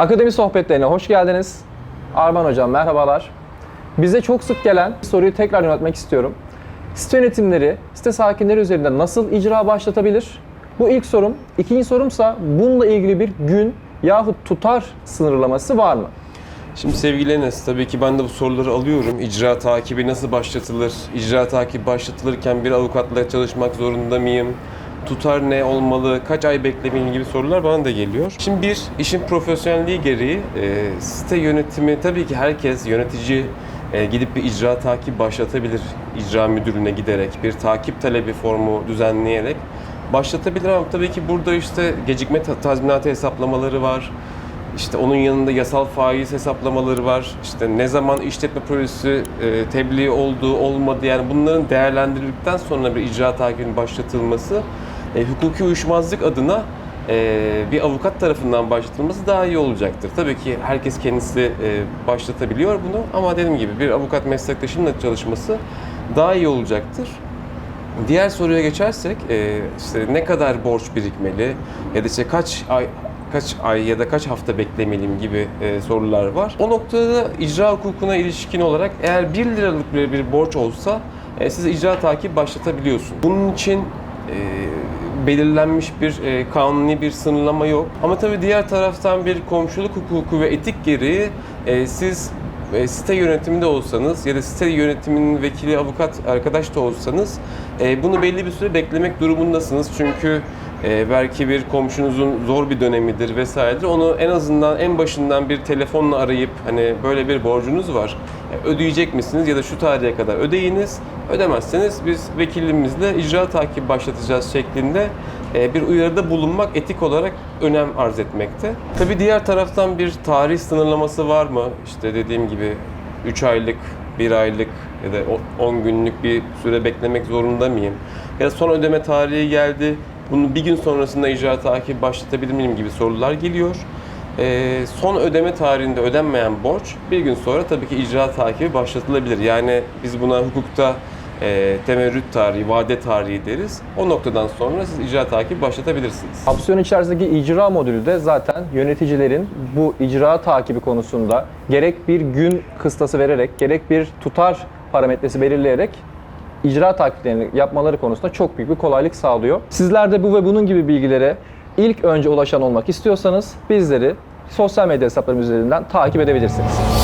Akademi sohbetlerine hoş geldiniz. Arman Hocam merhabalar. Bize çok sık gelen soruyu tekrar yöneltmek istiyorum. Site yönetimleri, site sakinleri üzerinde nasıl icra başlatabilir? Bu ilk sorum. İkinci sorumsa bununla ilgili bir gün yahut tutar sınırlaması var mı? Şimdi sevgili Enes, tabii ki ben de bu soruları alıyorum. İcra takibi nasıl başlatılır? İcra takibi başlatılırken bir avukatla çalışmak zorunda mıyım? Tutar ne olmalı? Kaç ay beklemeliyim gibi sorular bana da geliyor. Şimdi bir, işin profesyonelliği gereği e, site yönetimi tabii ki herkes yönetici e, gidip bir icra takip başlatabilir. İcra müdürüne giderek bir takip talebi formu düzenleyerek başlatabilir ama tabii ki burada işte gecikme ta- tazminatı hesaplamaları var. İşte onun yanında yasal faiz hesaplamaları var. İşte ne zaman işletme projesi e, tebliğ oldu, olmadı yani bunların değerlendirildikten sonra bir icra takibinin başlatılması e, hukuki uyuşmazlık adına e, bir avukat tarafından başlatılması daha iyi olacaktır. Tabii ki herkes kendisi e, başlatabiliyor bunu ama dediğim gibi bir avukat meslektaşımla çalışması daha iyi olacaktır. Diğer soruya geçersek e, işte ne kadar borç birikmeli ya da işte kaç ay kaç ay ya da kaç hafta beklemeliyim gibi e, sorular var. O noktada da icra hukukuna ilişkin olarak eğer 1 liralık bir, bir borç olsa e, siz icra takip başlatabiliyorsun. Bunun için e, belirlenmiş bir e, kanuni bir sınırlama yok. Ama tabii diğer taraftan bir komşuluk hukuku ve etik gereği e, siz e, site yönetiminde olsanız ya da site yönetiminin vekili avukat arkadaş da olsanız e, bunu belli bir süre beklemek durumundasınız. Çünkü e, belki bir komşunuzun zor bir dönemidir vesairedir. Onu en azından en başından bir telefonla arayıp hani böyle bir borcunuz var. e, ödeyecek misiniz ya da şu tarihe kadar ödeyiniz. Ödemezseniz biz vekilimizle icra takip başlatacağız şeklinde e, bir uyarıda bulunmak etik olarak önem arz etmekte. Tabii diğer taraftan bir tarih sınırlaması var mı? İşte dediğim gibi 3 aylık, 1 aylık ya da o- 10 günlük bir süre beklemek zorunda mıyım? Ya da son ödeme tarihi geldi, bunu bir gün sonrasında icra takip başlatabilir miyim gibi sorular geliyor. E, son ödeme tarihinde ödenmeyen borç bir gün sonra tabii ki icra takibi başlatılabilir. Yani biz buna hukukta e, temerrüt tarihi, vade tarihi deriz. O noktadan sonra siz icra takibi başlatabilirsiniz. Opsiyon içerisindeki icra modülü de zaten yöneticilerin bu icra takibi konusunda gerek bir gün kıstası vererek gerek bir tutar parametresi belirleyerek icra takiplerini yapmaları konusunda çok büyük bir kolaylık sağlıyor. Sizler de bu ve bunun gibi bilgilere ilk önce ulaşan olmak istiyorsanız bizleri sosyal medya hesaplarımız üzerinden takip edebilirsiniz.